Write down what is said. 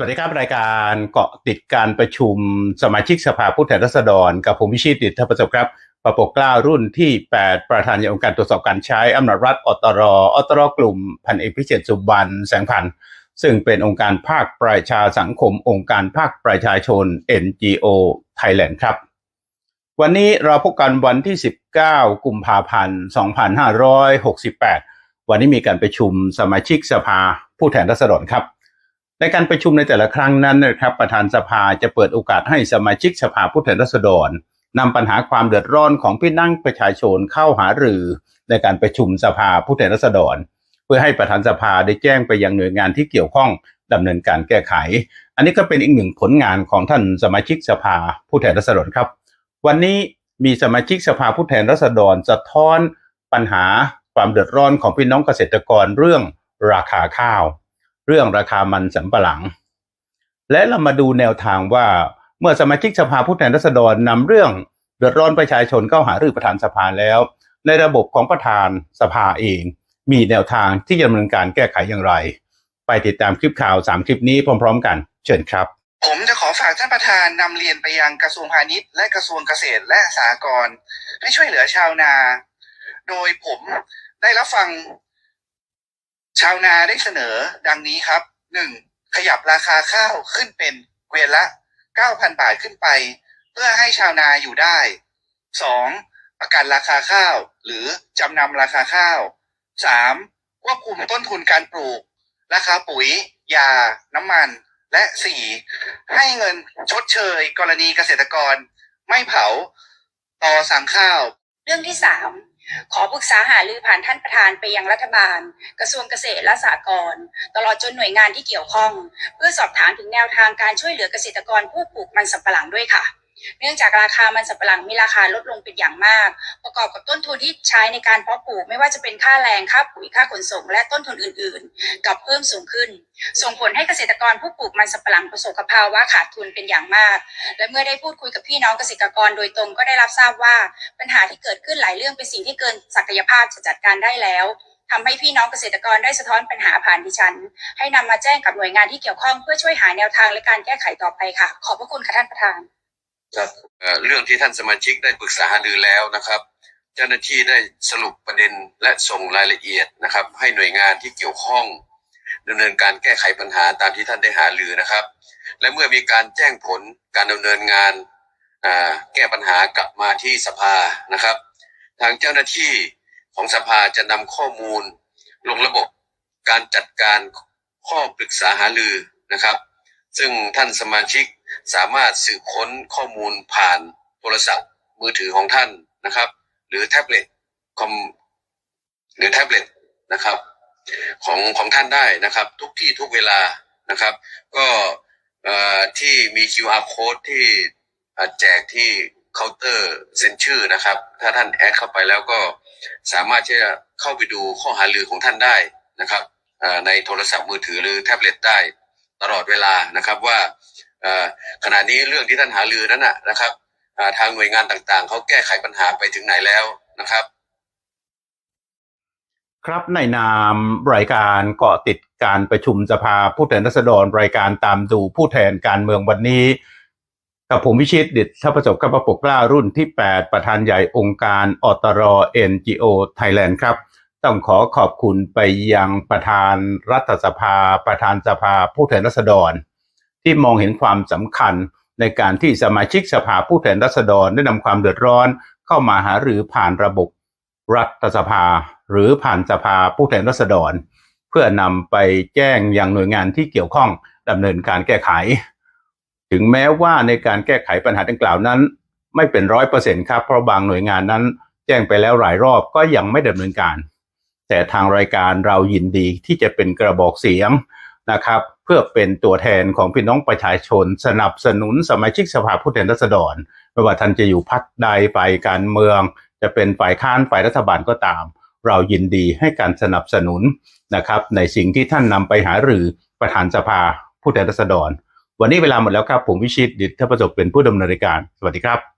สวัสดีครับ รายการเกาะติดการประชุมสมาชิกสภาผู้แทนราษฎร กับผมวิชิตดิษฐประสบครับ ประปกกล้ารุ่นที่ 8 ประธานองค์การตรวจสอบการใช้อำนาจรัฐอตรอตรกลุ่มพันเอกพิเศษสุบันแสงพันธ์ซึ่งเป็นองค์การภาคประชาสังคม องค์การภาคประชาชน NGO Thailand ครับ วันนี้เราพบกันวันที่ 19 กุมภาพันธ์ 2568 วันนี้มีการประชุมสมาชิกสภาผู้แทนราษฎรครับ ในการประชุมในแต่ละครั้งนั้นนะครับ ประธานสภาจะเปิดโอกาสให้สมาชิกสภาผู้แทนราษฎรนำปัญหาความเดือดร้อนของพี่นั่งประชาชนเข้าหารือ ในการประชุมสภาผู้แทนราษฎร เพื่อให้ประธานสภาได้แจ้งไปยังหน่วยงานที่เกี่ยวข้องดำเนินการแก้ไข อันนี้ก็เป็นอีกหนึ่งผลงานของท่านสมาชิกสภาผู้แทนราษฎรครับ วันนี้มีสมาชิกสภาผู้แทนราษฎรสะท้อนปัญหาความเดือดร้อนของพี่น้องเกษตรกรเรื่องราคาข้าว เรื่องราคามันสำปะหลัง และเรามาดูแนวทางว่าเมื่อสมาชิกสภาผู้แทนราษฎรนำเรื่องเดือดร้อนประชาชนเข้าหารือประธานสภาแล้ว ในระบบของประธานสภาเอง มีแนวทางที่จะดำเนินการแก้ไขอย่างไร ไปติดตามคลิปข่าว3คลิปนี้พร้อม ๆ กัน เชิญครับ ผมจะขอฝากท่านประธานนำเรียนไปยังกระทรวงพาณิชย์และกระทรวงเกษตรและสหกรณ์ให้ช่วยเหลือชาวนา โดยผมได้รับฟัง ชาวนาได้เสนอดังนี้ครับหนึ่งขยับราคาข้าวขึ้นเป็นเกวียนละ 9,000 บาทขึ้นไป เพื่อให้ชาวนาอยู่ได้สองประกันราคาข้าวหรือจำนำราคาข้าวสามควบคุมต้นทุนการปลูก ราคาปุ๋ย ยา น้ำมัน และสี่ให้เงินชดเชย กรณีเกษตรกร ไม่เผา ต่อสั่งข้าว เรื่องที่3 ขอปรึกษาหารือผ่านท่านประธานไปยังรัฐบาล กระทรวงเกษตรและสหกรณ์ตลอดจนหน่วยงานที่เกี่ยวข้อง เพื่อสอบถามถึงแนวทางการช่วยเหลือเกษตรกรผู้ปลูกมันสำปะหลังด้วยค่ะ เนื่องจากราคามันสำปะหลังมีราคาลดลงเป็นอย่างมาก ประกอบกับต้นทุนที่ใช้ในการเพาะปลูก ไม่ว่าจะเป็นค่าแรงค่าปุ๋ยค่าขนส่ง และต้นทุนอื่นๆกับเพิ่มสูงขึ้น ส่งผลให้เกษตรกรผู้ปลูกมันสำปะหลังประสบกับภาวะขาดทุนเป็นอย่างมาก และเมื่อได้พูดคุยกับพี่น้องเกษตรกรโดยตรงก็ได้รับทราบว่าปัญหาที่เกิดขึ้นหลายเรื่องเป็นสิ่งที่เกินศักยภาพจะจัดการได้แล้วทำให้พี่น้องเกษตรกรได้สะท้อนปัญหาผ่านดิฉัน ให้นำมาแจ้งกับหน่วยงานที่เกี่ยวข้องเพื่อช่วยหาแนวทางและการแก้ไขต่อไปค่ะ ขอบพระคุณค่ะท่านประธาน ครับเรื่องที่ท่านสมาชิกได้ปรึกษาหารือแล้วนะครับ เจ้าหน้าที่ได้สรุปประเด็นและส่งรายละเอียดนะครับ ให้หน่วยงานที่เกี่ยวข้องดำเนินการแก้ไขปัญหาตามที่ท่านได้หารือนะครับ และเมื่อมีการแจ้งผลการดำเนินงานแก้ปัญหากลับมาที่สภานะครับ ทางเจ้าหน้าที่ของสภาจะนำข้อมูล ลงระบบการจัดการข้อปรึกษาหารือนะครับ ซึ่งท่านสมาชิกสามารถสืบค้นข้อมูลผ่านโทรศัพท์มือถือของท่านนะครับ หรือแท็บเล็ตคอมหรือแท็บเล็ตนะครับ ของของท่านได้นะครับ ทุกที่ทุกเวลานะครับ ก็เอ่อที่มี QR code ที่แจกที่เคาน์เตอร์เซ็นชื่อนะครับ ถ้าท่านแอดเข้าไปแล้วก็สามารถที่จะเข้าไปดูข้อหารือของท่านได้นะครับในโทรศัพท์มือถือหรือแท็บเล็ตได้ ตลอดเวลานะครับว่าขณะนี้เรื่องที่ท่านหารือนั้นนะครับทางหน่วยงานต่างๆ เขาแก้ไขปัญหาไปถึงไหนแล้วนะครับ ครับในนามรายการเกาะติดการประชุมสภาผู้แทนราษฎรรายการตามดูผู้แทนการเมืองวันนี้กับผมวิชิตดิษฐประสบกับประปกกล้ารุ่นที่ 8 ประธานใหญ่องค์การอตร NGO Thailand ครับ ต้องขอขอบคุณไปยังประธานรัฐสภา ประธานสภาผู้แทนราษฎร ที่มองเห็นความสำคัญในการที่สมาชิกสภาผู้แทนราษฎรได้นำความเดือดร้อนเข้ามาหาหรือผ่านระบบรัฐสภา หรือผ่านสภาผู้แทนราษฎร เพื่อนำไปแจ้งยังหน่วยงานที่เกี่ยวข้องดำเนินการแก้ไข ถึงแม้ว่าในการแก้ไขปัญหาดังกล่าวนั้น ไม่เป็นร้อยเปอร์เซ็นต์ครับเพราะบางหน่วยงานนั้น แจ้งไปแล้วหลายรอบก็ยังไม่ดำเนินการ แต่ทางรายการเรายินดีที่จะเป็นกระบอกเสียงนะครับเพื่อเป็นตัวแทนของพี่น้องประชาชน สนับสนุนสมาชิกสภาผู้แทนราษฎรไม่ว่าท่านจะอยู่พรรคใดฝ่ายการเมือง จะเป็นฝ่ายค้านฝ่ายรัฐบาลก็ตาม เรายินดีให้การสนับสนุนนะครับในสิ่งที่ท่านนำไปหารือประธานสภาผู้แทนราษฎร วันนี้เวลาหมดแล้วครับ ผมวิชิตดิษฐประสบเป็นผู้ดำเนินรายการ สวัสดีครับ